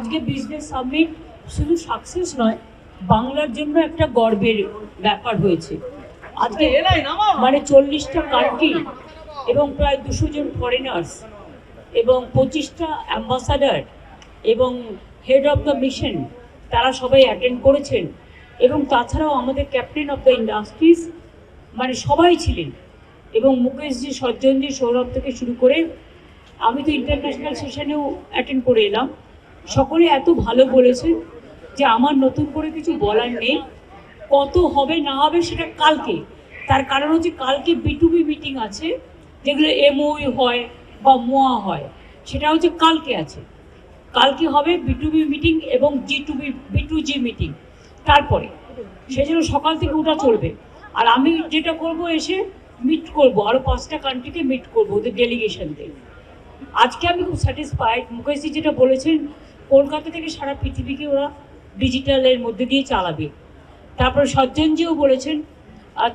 আজকে business summit শুধু success নয় বাংলার জন্য একটা গর্বের ব্যাপার হয়েছে। আজকে মানে চল্লিশটা কান্ট্রি এবং প্রায় দুশো জন ফরেনার্স এবং পঁচিশটা অ্যাম্বাসাডার এবং হেড অফ দ্য মিশন তারা সবাই অ্যাটেন্ড করেছেন এবং তাছাড়াও আমাদের ক্যাপ্টেন অফ দ্য ইন্ডাস্ট্রিজ মানে সবাই ছিলেন এবং মুকেশজি সজ্জনজি সৌরভ থেকে শুরু করে আমি তো ইন্টারন্যাশনাল সেশনেও অ্যাটেন্ড করে এলাম। সকলে এত ভালো বলেছে যে আমার নতুন করে কিছু বলার নেই। কত হবে না হবে সেটা কালকে। তার কারণ হচ্ছে কালকে বিটুবি মিটিং আছে, যেগুলো এমওই হয় বা মোয়া হয়। সেটা হচ্ছে কালকে আছে। কালকে হবে বিটুবি মিটিং এবং G to B B to G meeting তারপরে সেজন্য সকাল থেকে ওটা চলবে। আর আমি যেটা করব এসে মিট করব আরও পাঁচটা কান্ট্রিকে মিট করব ওদের ডেলিগেশনদের আজকে আমি খুব স্যাটিসফাইড মুকেশজি যেটা বলেছেন কলকাতা থেকে সারা পৃথিবীকে ওরা ডিজিটালের মধ্যে দিয়ে চালাবে। তারপরে সজ্জনজিও বলেছেন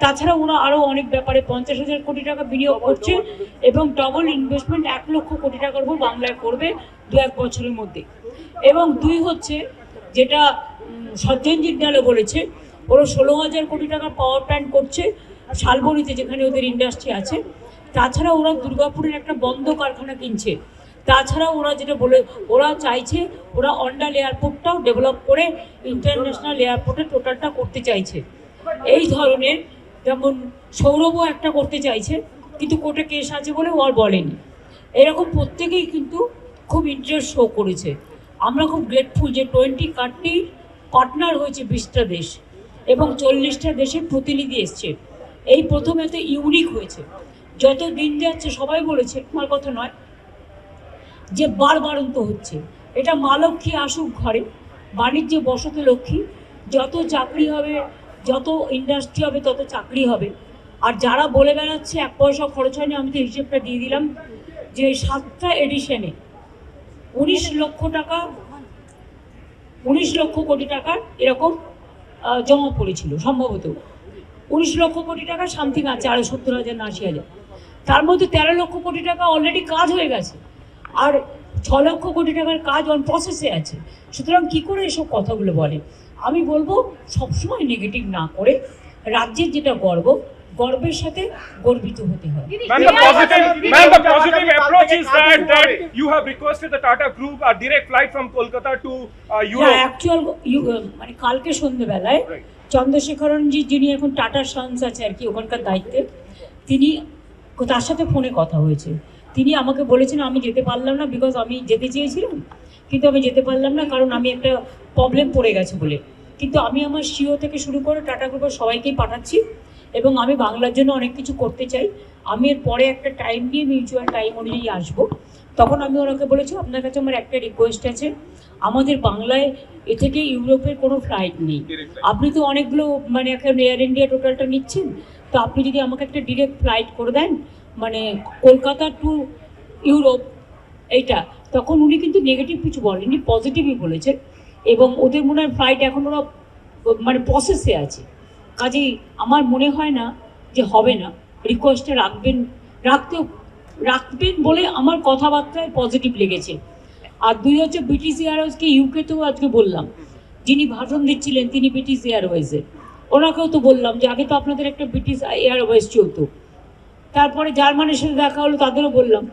তাছাড়া ওরা আরও অনেক ব্যাপারে পঞ্চাশ হাজার কোটি টাকা বিনিয়োগ করছে এবং ডবল ইনভেস্টমেন্ট এক লক্ষ কোটি টাকার উপর বাংলায় করবে দু এক বছরের মধ্যে। এবং দুই হচ্ছে যেটা সজ্জনজিৎ ডালে বলেছে ওরা ষোলো হাজার কোটি টাকার পাওয়ার প্ল্যান্ট করছে শালবনিতে যেখানে ওদের ইন্ডাস্ট্রি আছে। তাছাড়া ওরা দুর্গাপুরের একটা বন্ধ কারখানা কিনছে। তাছাড়া ওরা যেটা বলে ওরা চাইছে, ওরা অন্ডাল এয়ারপোর্টটাও ডেভেলপ করে ইন্টারন্যাশনাল এয়ারপোর্টে টোটালটা করতে চাইছে। এই ধরনের যেমন সৌরভও একটা করতে চাইছে, কিন্তু কোর্টে কেস আছে বলে ও আর বলেনি। এরকম প্রত্যেকেই কিন্তু খুব ইন্টারেস্ট শো করেছে। আমরা খুব গ্রেটফুল যে টোয়েন্টি কান্ট্রি পার্টনার হয়েছে বিশটা দেশ এবং চল্লিশটা দেশের প্রতিনিধি এসছে। এই প্রথম এত ইউনিক হয়েছে। যত দিন যাচ্ছে সবাই বলেছে, আমার কথা নয় যে বারবারন্ত হচ্ছে। এটা মা লক্ষ্মী আসুক ঘরে, বাণিজ্য বসত লক্ষ্মী, যত চাকরি হবে, যত ইন্ডাস্ট্রি হবে, তত চাকরি হবে। আর যারা বলে বেড়াচ্ছে এক পয়সা খরচ হয়নি, আমি তো হিসেবটা দিয়ে দিলাম যে সাতটা এডিশনে উনিশ লক্ষ টাকা, উনিশ লক্ষ কোটি টাকার এরকম জমা পড়েছিল, সম্ভবত। উনিশ লক্ষ কোটি টাকা সামথিং আছে আরও সত্তর হাজার, আশি হাজার। তার মধ্যে তেরো লক্ষ কোটি টাকা অলরেডি কাজ হয়ে গেছে। আর ছ লক্ষ কোটি টাকার কাজ অন প্রসেসে আছে সুতরাং কি করে এসব কথাগুলো বলে আমি বলব সবসময় নেগেটিভ না করে রাজ্যের যেটা গর্ব গর্বের সাথে গর্বিত হতে হয় to uh, Europe. অ্যাকচুয়াল মানে কালকে সন্ধ্যেবেলায় Right. চন্দ্রশেখরনজি যিনি এখন টাটা সন্স আছে আর কি ওখানকার দায়িত্বে তিনি তার সাথে ফোনে কথা হয়েছে তিনি আমাকে বলেছেন আমি যেতে পারলাম না বিকজ আমি যেতে চেয়েছিলাম কিন্তু আমি যেতে পারলাম না কারণ আমি একটা প্রবলেম পড়ে গেছে বলে। কিন্তু আমি আমার সিও থেকে শুরু করে টাটা গ্রুপের সবাইকেই পাঠাচ্ছি এবং আমি বাংলার জন্য অনেক কিছু করতে চাই। আমি এর পরে একটা টাইম নিয়ে মিউচুয়াল টাইম অনুযায়ী আসব। তখন আমি ওনাকে বলেছি আপনার কাছে আমার একটা রিকোয়েস্ট আছে। আমাদের বাংলায় এ থেকে ইউরোপের কোনো ফ্লাইট নেই। আপনি তো অনেকগুলো মানে এখন এয়ার ইন্ডিয়া টোটালটা নিচ্ছেন। তো আপনি যদি আমাকে একটা ডিরেক্ট ফ্লাইট করে দেন মানে কলকাতা টু ইউরোপ এইটা, তখন উনি কিন্তু নেগেটিভ কিছু বলেননি পজিটিভই বলেছেন। এবং ওদের মনে হয় ফ্লাইট এখন ওরা মানে প্রসেসে আছে। কাজেই আমার মনে হয় না যে হবে না। রিকোয়েস্টটা রাখবেন, রাখতেও, রাখবেন বলে আমার কথাবার্তায় পজিটিভ লেগেছে। আর দুই হচ্ছে ব্রিটিশ এয়ারওয়েজকে ইউকেতেও আজকে বললাম। যিনি ভাষণ দিচ্ছিলেন, তিনি ব্রিটিশ এয়ারওয়েজের ওনাকেও তো বললাম যে, আগে তো আপনাদের একটা ব্রিটিশ এয়ারওয়েজ চলতো। তারপরে জার্মানির সাথে দেখা হলো তাদেরও বললাম।